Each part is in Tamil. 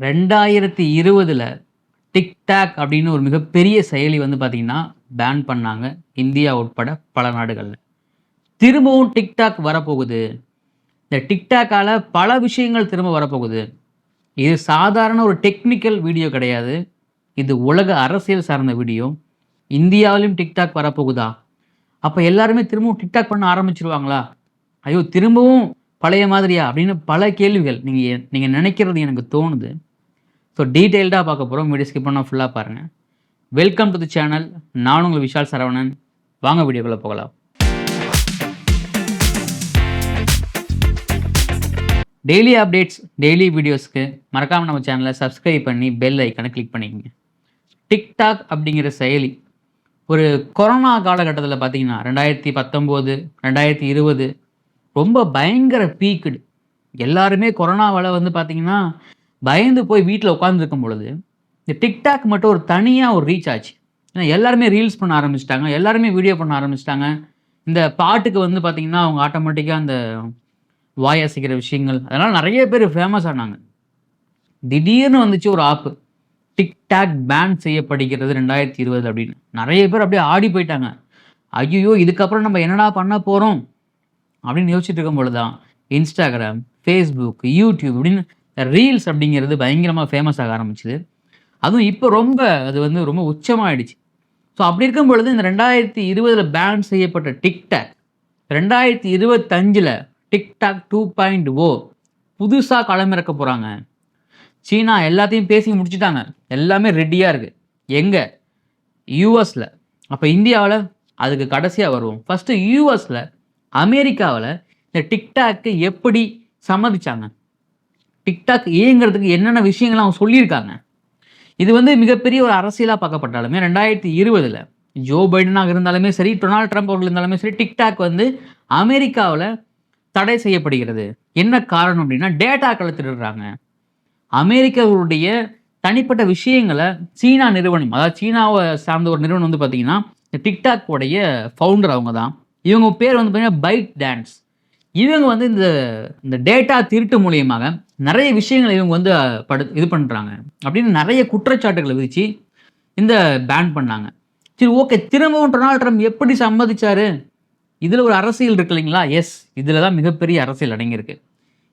ரெண்டாயிரத்தி இருபதில் டிக்டாக் அப்படின்னு ஒரு மிகப்பெரிய செயலி வந்து பார்த்திங்கன்னா பேன் பண்ணாங்க இந்தியா உட்பட பல நாடுகளில். திரும்பவும் டிக்டாக் வரப்போகுது. இந்த டிக்டாக்கால் பல விஷயங்கள் திரும்ப வரப்போகுது. இது சாதாரண ஒரு டெக்னிக்கல் வீடியோ கிடையாது. இது உலக அரசியல் சார்ந்த வீடியோ இந்தியாவிலும் டிக்டாக் வரப்போகுதா? அப்போ எல்லாருமே திரும்பவும் டிக்டாக் பண்ண ஆரம்பிச்சிருவாங்களா? ஐயோ திரும்பவும் பழைய மாதிரியா அப்படின்னு பல கேள்விகள் நீங்கள் நீங்கள் நினைக்கிறது எனக்கு தோணுது. ஸோ டீட்டெயில்டாக பார்க்க போகிறோம் வீடியோ ஸ்கிப் பண்ணால் ஃபுல்லாக பாருங்கள் வெல்கம் டு தி சேனல் நான் உங்கள் விஷால் சரவணன். வாங்க வீடியோக்குள்ளே போகலாம். டெய்லி அப்டேட்ஸ் டெய்லி வீடியோஸ்க்கு மறக்காமல் நம்ம சேனலை சப்ஸ்கிரைப் பண்ணி பெல் ஐக்கனை கிளிக் பண்ணிக்கோங்க. டிக்டாக் அப்படிங்கிற செயலி ஒரு கொரோனா காலகட்டத்தில் பார்த்தீங்கன்னா ரெண்டாயிரத்தி பத்தொம்போது ரெண்டாயிரத்தி இருபது ரொம்ப பயங்கர பீக்குடு. எல்லாருமே கொரோனாவால் வந்து பார்த்தீங்கன்னா பயந்து போய் வீட்டில் உட்காந்துருக்கும் பொழுது இந்த டிக்டாக் மட்டும் ஒரு தனியாக ஒரு ரீச் ஆச்சு. ஏன்னா எல்லாருமே ரீல்ஸ் பண்ண ஆரம்பிச்சிட்டாங்க எல்லாருமே வீடியோ பண்ண ஆரம்பிச்சிட்டாங்க. இந்த பாட்டுக்கு வந்து பார்த்தீங்கன்னா அவங்க ஆட்டோமேட்டிக்காக அந்த வாய் விஷயங்கள் அதனால் நிறைய பேர் ஃபேமஸ் ஆனாங்க. திடீர்னு வந்துச்சு ஒரு ஆப்பு டிக்டாக் பேன் செய்யப்படுகிறது ரெண்டாயிரத்தி இருபது அப்படின்னு. நிறைய பேர் அப்படியே ஆடி போயிட்டாங்க. ஐயோ இதுக்கப்புறம் நம்ம என்னடா பண்ண போகிறோம் அப்படின்னு யோசிச்சுட்டு இருக்கும் பொழுது தான் இன்ஸ்டாகிராம் ஃபேஸ்புக் யூடியூப் அப்படின்னு ரீல்ஸ் அப்படிங்கிறது பயங்கரமாக ஃபேமஸ் ஆக ஆரம்பிச்சுது. அதுவும் இப்போ ரொம்ப அது வந்து ரொம்ப உச்சமாயிடுச்சு. ஸோ அப்படி இருக்கும் பொழுது இந்த ரெண்டாயிரத்தி இருபதில் பேன் செய்யப்பட்ட டிக்டாக் ரெண்டாயிரத்தி இருபத்தஞ்சில் TikTok two point O oh புதுசாக களமிறக்க போகிறாங்க சீனா எல்லாத்தையும் பேசி முடிச்சுட்டாங்க. எல்லாமே ரெடியாக இருக்குது எங்கே? யூஎஸில் அப்போ இந்தியாவில் அதுக்கு கடைசியாக வருவோம். ஃபஸ்ட்டு யூஎஸில் அமெரிக்காவில் இந்த டிக்டாக்கு எப்படி சம்மதிச்சாங்க? டிக்டாக் ஏங்கிறதுக்கு என்னென்ன விஷயங்கள் அவங்க சொல்லியிருக்காங்க? இது வந்து மிகப்பெரிய ஒரு அரசியலாக பார்க்கப்பட்டாலுமே ரெண்டாயிரத்தி இருபதில் ஜோ பைடனாக இருந்தாலுமே சரி டொனால்ட் ட்ரம்ப் அவர்கள் இருந்தாலுமே சரி டிக்டாக் வந்து அமெரிக்காவில் தடை செய்யப்படுகிறது. என்ன காரணம் அப்படின்னா டேட்டாக்களை திருடுறாங்க அமெரிக்காவுடைய தனிப்பட்ட விஷயங்களை சீனா நிறுவனம் அதாவது சீனாவை சார்ந்த ஒரு நிறுவனம் வந்து பார்த்தீங்கன்னா இந்த டிக்டாக் உடைய ஃபவுண்டர் அவங்க தான் இவங்க பேர் வந்து பார்த்தீங்கன்னா பைட் டான்ஸ். இவங்க வந்து இந்த இந்த டேட்டா திருட்டு மூலியமாக நிறைய விஷயங்களை இவங்க வந்து படு இது பண்ணுறாங்க அப்படின்னு நிறைய குற்றச்சாட்டுகளை விதித்து இந்த பேன் பண்ணாங்க. சரி ஓகே திரும்பவும் டொனால்ட் ட்ரம்ப் எப்படி சம்மதிச்சார்? இதில் ஒரு அரசியல் இருக்கு இல்லைங்களா? எஸ் இதில் தான் மிகப்பெரிய அரசியல் அடங்கியிருக்கு.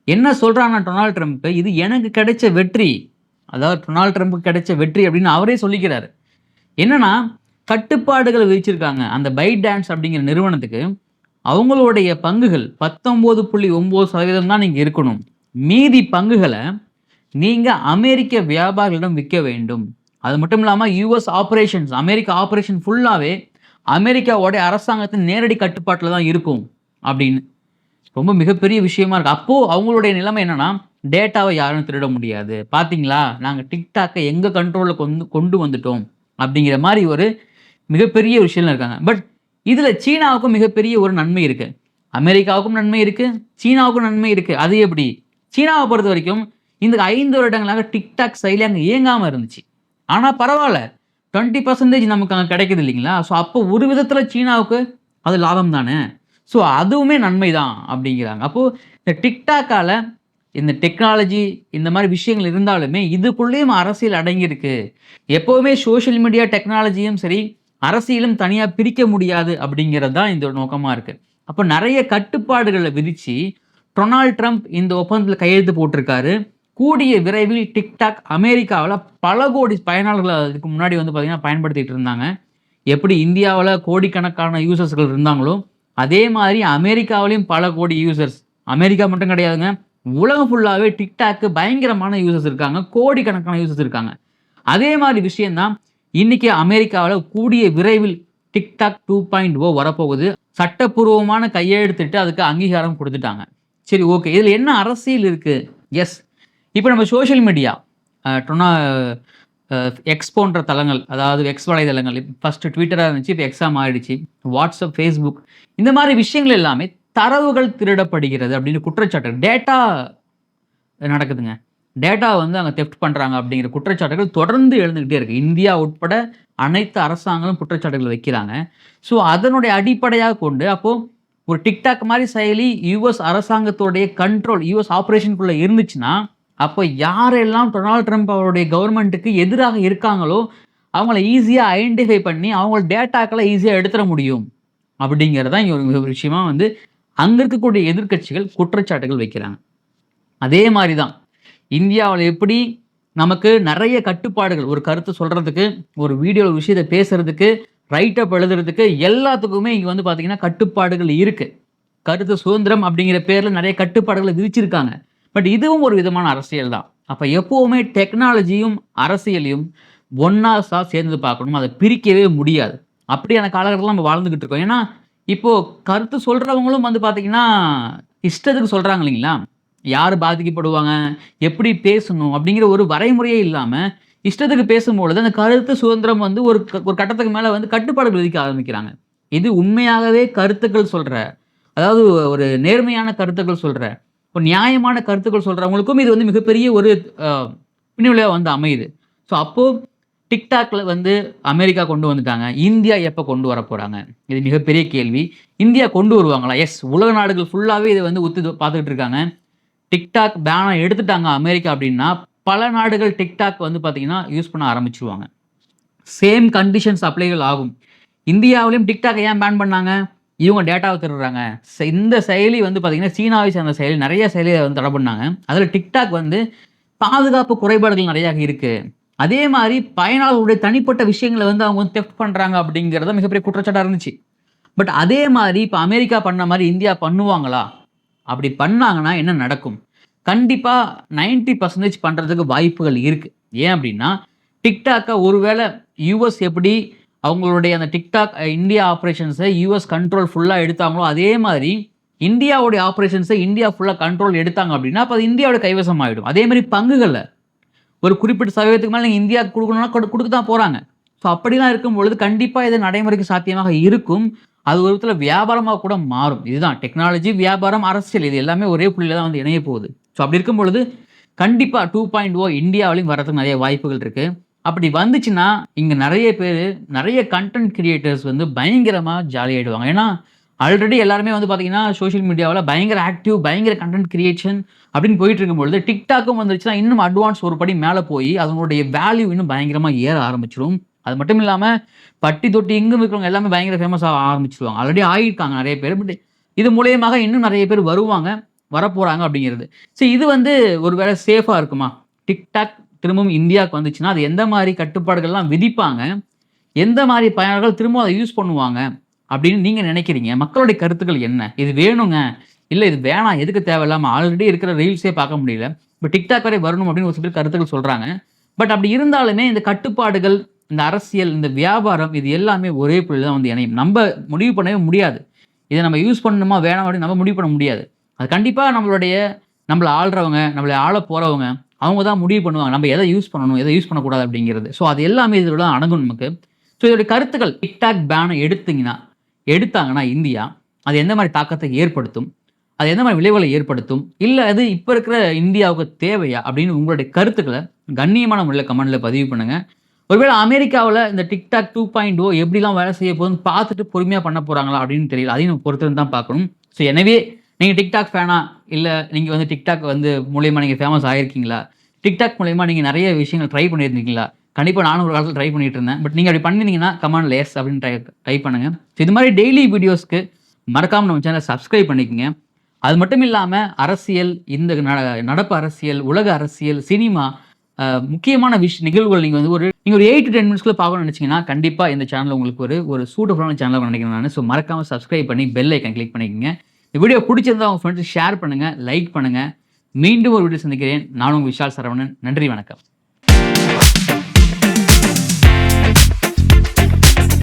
என்ன சொல்கிறாங்கன்னா டொனால்ட் ட்ரம்ப்பு இது எனக்கு கிடைச்ச வெற்றி. அதாவது டொனால்ட் ட்ரம்ப்புக்கு கிடைச்ச வெற்றி அப்படின்னு அவரே சொல்லிக்கிறாரு. என்னன்னா கட்டுப்பாடுகளை விதிச்சிருக்காங்க. அந்த பைட் டான்ஸ் அப்படிங்கிற நிறுவனத்துக்கு அவங்களுடைய பங்குகள் பத்தொம்போது புள்ளி ஒம்பது சதவீதம் தான் நீங்கள் இருக்கணும். மீதி பங்குகளை நீங்கள் அமெரிக்க வியாபாரிகளிடம் விற்க வேண்டும். அது மட்டும் இல்லாமல் யூஎஸ் ஆப்ரேஷன்ஸ் அமெரிக்க ஆப்ரேஷன் ஃபுல்லாகவே அமெரிக்காவோடைய அரசாங்கத்தின் நேரடி கட்டுப்பாட்டில் தான் இருக்கும் அப்படின்னு. ரொம்ப மிகப்பெரிய விஷயமா இருக்கு. அப்போது அவங்களுடைய நிலைமை என்னன்னா டேட்டாவை யாரும் திருட முடியாது. பார்த்தீங்களா நாங்கள் டிக்டாக்கை எங்கள் கண்ட்ரோலில் கொண்டு கொண்டு வந்துட்டோம் அப்படிங்கிற மாதிரி ஒரு மிகப்பெரிய விஷயம் இருக்காங்க. பட் இதில் சீனாவுக்கும் மிகப்பெரிய ஒரு நன்மை இருக்குது அமெரிக்காவுக்கும் நன்மை இருக்குது சீனாவுக்கும் நன்மை இருக்குது அது எப்படி? சீனாவை பொறுத்த வரைக்கும் இந்த ஐந்து வருடங்களாக டிக்டாக் செயலி அங்கே இயங்காமல் இருந்துச்சு. ஆனால் பரவாயில்ல. டுவெண்ட்டி பர்சன்டேஜ் நமக்கு அங்கே கிடைக்குது இல்லைங்களா? ஸோ அப்போ ஒரு விதத்தில் சீனாவுக்கு அது லாபம் தானே? ஸோ அதுவுமே நன்மை தான் அப்படிங்கிறாங்க. அப்போது இந்த டிக்டாக்கால் இந்த டெக்னாலஜி இந்த மாதிரி விஷயங்கள் இருந்தாலுமே இதுக்குள்ளேயும் அரசியல் அடங்கியிருக்கு எப்போவுமே சோஷியல் மீடியா டெக்னாலஜியும் சரி அரசியலும் தனியாக பிரிக்க முடியாது அப்படிங்கிறது தான் இந்த நோக்கமாக இருக்குது அப்போ நிறைய கட்டுப்பாடுகளை விதித்து டொனால்ட் ட்ரம்ப் இந்த ஒப்பந்தத்தில் கையெழுத்து போட்டிருக்காரு. கூடிய விரைவில் டிக்டாக் அமெரிக்காவில் பல கோடி பயனாளர்கள் அதுக்கு முன்னாடி வந்து பார்த்திங்கன்னா பயன்படுத்திகிட்டு இருந்தாங்க. எப்படி இந்தியாவில் கோடிக்கணக்கான யூசர்ஸ்கள் இருந்தாங்களோ அதே மாதிரி அமெரிக்காவிலையும் பல கோடி யூசர்ஸ். அமெரிக்கா மட்டும் கிடையாதுங்க உலகம் ஃபுல்லாகவே டிக்டாக்கு பயங்கரமான யூசர்ஸ் இருக்காங்க கோடிக்கணக்கான யூசர்ஸ் இருக்காங்க. அதே மாதிரி விஷயந்தான் இன்னைக்கு அமெரிக்காவில் கூடிய விரைவில் டிக்டாக் டூ பாயிண்ட் ஓ வரப்போகுது. சட்டப்பூர்வமான கையெழுத்திட்டு அதுக்கு அங்கீகாரம் கொடுத்துட்டாங்க. சரி ஓகே. இதில் என்ன அரசியல் இருக்குது எஸ் இப்போ நம்ம சோஷியல் மீடியா டொனா எக்ஸ் போன்ற தளங்கள் அதாவது எக்ஸ் வலைதளங்கள் ஃபஸ்ட்டு ட்விட்டராக இருந்துச்சு இப்போ எக்ஸாக மாறிடுச்சு வாட்ஸ்அப் ஃபேஸ்புக் இந்த மாதிரி விஷயங்கள் எல்லாமே தரவுகள் திருடப்படுகிறது அப்படின்னு குற்றச்சாட்டு டேட்டா நடக்குதுங்க. டேட்டா வந்து அங்கே தெஃப்ட் பண்ணுறாங்க அப்படிங்கிற குற்றச்சாட்டுகள் தொடர்ந்து எழுந்துக்கிட்டே இருக்குது இந்தியா உட்பட அனைத்து அரசாங்கங்களும் குற்றச்சாட்டுகள் வைக்கிறாங்க. ஸோ அதனுடைய அடிப்படையாக கொண்டு அப்போது ஒரு டிக்டாக் மாதிரி செயலி யூஎஸ் அரசாங்கத்தோடைய கண்ட்ரோல் யூஎஸ் ஆப்ரேஷனுக்குள்ளே இருந்துச்சுன்னா அப்போ யாரெல்லாம் டொனால்ட் ட்ரம்ப் அவருடைய கவர்மெண்ட்டுக்கு எதிராக இருக்காங்களோ அவங்கள ஈஸியாக ஐடென்டிஃபை பண்ணி அவங்கள டேட்டாக்களை ஈஸியாக எடுத்துட முடியும். அப்படிங்கிறது தான் இங்கே ஒரு விஷயமா வந்து அங்கே இருக்கக்கூடிய எதிர்க்கட்சிகள் குற்றச்சாட்டுகள் வைக்கிறாங்க. அதே மாதிரி தான் இந்தியாவில் எப்படி நமக்கு நிறைய கட்டுப்பாடுகள் ஒரு கருத்து சொல்கிறதுக்கு ஒரு வீடியோவில் விஷயத்தை பேசுகிறதுக்கு ரைட்டப் எழுதுறதுக்கு எல்லாத்துக்குமே இங்கே வந்து பார்த்திங்கன்னா கட்டுப்பாடுகள் இருக்குது கருத்து சுதந்திரம் அப்படிங்கிற பேரில் நிறைய கட்டுப்பாடுகளை விதிச்சிருக்காங்க. பட் இதுவும் ஒரு விதமான அரசியல் தான். அப்போ எப்போவுமே டெக்னாலஜியும் அரசியலையும் ஒன்றா சேர்ந்து பார்க்கணும். அதை பிரிக்கவே முடியாது. அப்படியான காலகட்டத்தில் நம்ம வாழ்ந்துக்கிட்டு இருக்கோம். ஏன்னா இப்போது கருத்து சொல்கிறவங்களும் வந்து பார்த்திங்கன்னா இஷ்டத்துக்கு சொல்கிறாங்க இல்லைங்களா? யார் பாதிக்கப்படுவாங்க? எப்படி பேசணும்? அப்படிங்கிற ஒரு வரைமுறையே இல்லாமல் இஷ்டத்துக்கு பேசும்பொழுது அந்த கருத்து சுதந்திரம் வந்து ஒரு ஒரு கட்டத்துக்கு மேலே வந்து கட்டுப்பாடுகள் விதிக்க ஆரம்பிக்கிறாங்க. இது உண்மையாகவே கருத்துக்கள் சொல்கிற அதாவது ஒரு நேர்மையான கருத்துக்கள் சொல்கிற ஒரு நியாயமான கருத்துக்கள் சொல்கிறவங்களுக்கும் இது வந்து மிகப்பெரிய ஒரு பின்விளைவாக வந்து அமையுது. ஸோ அப்போது டிக்டாக்ல வந்து அமெரிக்கா கொண்டு வந்துட்டாங்க. இந்தியா எப்போ கொண்டு வர போகிறாங்க இது மிகப்பெரிய கேள்வி. இந்தியா கொண்டு வருவாங்களா? எஸ் உலக நாடுகள் ஃபுல்லாகவே இதை வந்து ஒத்து பார்த்துக்கிட்டு இருக்காங்க. டிக்டாக் பேனை எடுத்துட்டாங்க அமெரிக்கா அப்படின்னா பல நாடுகள் டிக்டாக் வந்து பார்த்திங்கன்னா யூஸ் பண்ண ஆரம்பிச்சிருவாங்க. சேம் கண்டிஷன்ஸ் அப்ளைகள் ஆகும். இந்தியாவிலையும் டிக்டாக் ஏன் பேன் பண்ணாங்க? இவங்க டேட்டாவை திருடுறாங்க இந்த செயலி வந்து பார்த்திங்கன்னா சீனாவை சேர்ந்த செயலி நிறைய செயலியை வந்து தடை பண்ணாங்க. அதில் டிக்டாக் வந்து பாதுகாப்பு குறைபாடுகள் நிறையா இருக்குது அதே மாதிரி பயனாளர்களுடைய தனிப்பட்ட விஷயங்களை வந்து அவங்க வந்து தெஃப்ட் பண்ணுறாங்க அப்படிங்கிறத மிகப்பெரிய குற்றச்சாட்டாக இருந்துச்சு. பட் அதே மாதிரி இப்போ அமெரிக்கா பண்ண மாதிரி இந்தியா பண்ணுவாங்களா? அப்படி பண்ணாங்கன்னா என்ன நடக்கும்? கண்டிப்பாக நைன்டி பர்சன்டேஜ் பண்ணுறதுக்கு வாய்ப்புகள் இருக்குது ஏன் அப்படின்னா டிக்டாக்கை ஒருவேளை யூஎஸ் எப்படி அவங்களுடைய அந்த டிக்டாக் இந்தியா ஆப்ரேஷன்ஸை யூஎஸ் கண்ட்ரோல் ஃபுல்லாக எடுத்தாங்களோ அதே மாதிரி இந்தியாவுடைய ஆப்ரேஷன்ஸை இந்தியா ஃபுல்லாக கண்ட்ரோல் எடுத்தாங்க அப்படின்னா அப்போ அது இந்தியாவோட கைவசம் ஆகிடும் அதே மாதிரி பங்குகளில். ஒரு குறிப்பிட்ட சதவீதத்துக்கு மேலே நீங்கள் இந்தியாவுக்கு கொடுக்கணும்னா கொடுக்க தான் போகிறாங்க ஸோ அப்படிலாம் இருக்கும் பொழுது கண்டிப்பாக இது நடைமுறைக்கு சாத்தியமாக இருக்கும். அது ஒரு விதத்தில் வியாபாரமாக கூட மாறும். இதுதான். டெக்னாலஜி வியாபாரம் அரசியல் இது எல்லாமே ஒரே புள்ளியில் தான் வந்து இணைய போகுது. ஸோ அப்படி இருக்கும் பொழுது கண்டிப்பாக டூ பாயிண்ட் ஓ oh இந்தியாவிலையும் வரதுக்கு நிறைய வாய்ப்புகள் இருக்குது அப்படி வந்துச்சுன்னா இங்கே நிறைய பேர் நிறைய கண்டென்ட் கிரியேட்டர்ஸ் வந்து பயங்கரமாக ஜாலியாகிடுவாங்க ஏன்னா ஆல்ரெடி எல்லாருமே வந்து பார்த்தீங்கன்னா சோஷியல் மீடியாவில் பயங்கர ஆக்டிவ் பயங்கர கண்டென்ட் கிரியேஷன் அப்படின்னு போயிட்டு இருக்கும்பொழுது டிக்டாக்கும் வந்துருச்சுன்னா இன்னும் அட்வான்ஸ் ஒரு படி மேலே போய் அதனுடைய வேல்யூ இன்னும் பயங்கரமாக ஏற ஆரம்பிச்சிடும் அது மட்டும் இல்லாமல் பட்டி தொட்டி எங்கும் இருக்கிறவங்க எல்லாமே பயங்கர ஃபேமஸ் ஆக ஆரம்பிச்சிருவாங்க. ஆல்ரெடி ஆகியிருக்காங்க நிறைய பேர். பட் இது மூலியமாக இன்னும் நிறைய பேர் வருவாங்க வரப்போகிறாங்க அப்படிங்கிறது. ஸோ இது வந்து ஒரு வேளை சேஃபாக இருக்குமா? டிக்டாக் திரும்பவும் இந்தியாவுக்கு வந்துச்சுன்னா அது எந்த மாதிரி கட்டுப்பாடுகள்லாம் விதிப்பாங்க? எந்த மாதிரி பயனர்கள் திரும்ப அதை யூஸ் பண்ணுவாங்க? அப்படின்னு நீங்கள் நினைக்கிறீங்க. மக்களுடைய கருத்துக்கள் என்ன? இது வேணுங்க? இல்லை இது வேணாம். எதுக்கு தேவையில்லாமல் ஆல்ரெடி இருக்கிற ரீல்ஸே பார்க்க முடியல. இப்போ டிக்டாக் வரை வரணும் அப்படின்னு ஒரு சில பேர் கருத்துக்கள் சொல்கிறாங்க பட் அப்படி இருந்தாலுமே இந்த கட்டுப்பாடுகள் இந்த அரசியல் இந்த வியாபாரம் இது எல்லாமே ஒரே புள்ளி தான் வந்து இணையும். நம்ம முடிவு பண்ணவே முடியாது. இதை நம்ம யூஸ் பண்ணணுமா வேணாம் அப்படின்னு நம்ம முடிவு பண்ண முடியாது. அது கண்டிப்பாக நம்மளுடைய நம்மளை ஆள்றவங்க நம்மளை ஆள போகிறவங்க அவங்க தான் முடிவு பண்ணுவாங்க. நம்ம எதை யூஸ் பண்ணணும் எதை யூஸ் பண்ணக்கூடாது அப்படிங்கிறது. ஸோ அது எல்லாமே இதோட அணுகும் நமக்கு. ஸோ இதோடைய கருத்துக்கள். டிக்டாக் பேனை எடுத்தீங்கன்னா எடுத்தாங்கன்னா இந்தியா அது எந்த மாதிரி தாக்கத்தை ஏற்படுத்தும்? அது எந்த மாதிரி விளைவுகளை ஏற்படுத்தும்? இல்லை அது இப்போ இருக்கிற இந்தியாவுக்கு தேவையா? அப்படின்னு உங்களுடைய கருத்துக்களை கண்ணியமான முறையில் கமெண்டில் பதிவு பண்ணுங்கள் ஒருவேளை அமெரிக்காவில் இந்த டிக்டாக் டூ பாயிண்ட் ஓ எப்படிலாம் வேலை செய்ய போகுதுன்னு பார்த்துட்டு பொறுமையாக பண்ண போகிறாங்களா அப்படின்னு தெரியல. அதையும் நம்ம பொறுத்து தான் பார்க்கணும். ஸோ எனவே நீங்கள் டிக்டாக் ஃபேனா இல்லை நீங்கள் வந்து டிக்டாக் வந்து மூலயமா நீங்கள் ஃபேமஸ் ஆகிருக்கீங்களா டிக்டாக் மூலயமா நீங்கள் நிறைய விஷயங்கள் ட்ரை பண்ணியிருந்தீங்களா? கண்டிப்பாக நானும் ஒரு காலத்தில் ட்ரை பண்ணிட்டு இருந்தேன். பட் நீங்கள் அப்படி பண்ணியிருந்தீங்கன்னா கமெண்ட் லேஸ் அப்படின்னு ட்ரை ட்ரை பண்ணுங்கள் ஸோ இது மாதிரி டெய்லி வீடியோஸ்க்கு மறக்காமல் நம்ம சேனலை சப்ஸ்கிரைப் பண்ணிக்கோங்க. அது மட்டும் இல்லாமல் அரசியல் இந்த நடப்பு அரசியல் உலக அரசியல் சினிமா முக்கியமான விஷ் நிகழ்வுகள் நீங்கள் வந்து ஒரு நீங்கள் ஒரு எயிட் டு டென் மினிட்ஸ்க்குள்ள பார்க்கணும்னு நினச்சிங்கன்னா கண்டிப்பாக இந்த சேனல் உங்களுக்கு ஒரு ஒரு சூட்டபுளான சேனலாக நினைக்கிறேன் நான். ஸோ மறக்காமல் சப்ஸ்கிரைப் பண்ணி பெல் ஐக்கன் கிளிக் பண்ணிக்கோங்க. இந்த வீடியோ பிடிச்சிருந்தா உங்கள் ஃப்ரெண்ட்ஸ் ஷேர் பண்ணுங்கள் லைக் பண்ணுங்கள் மீண்டும் ஒரு வீடியோ சந்திக்கிறேன். நானும் விஷால் சரவணன். நன்றி வணக்கம்.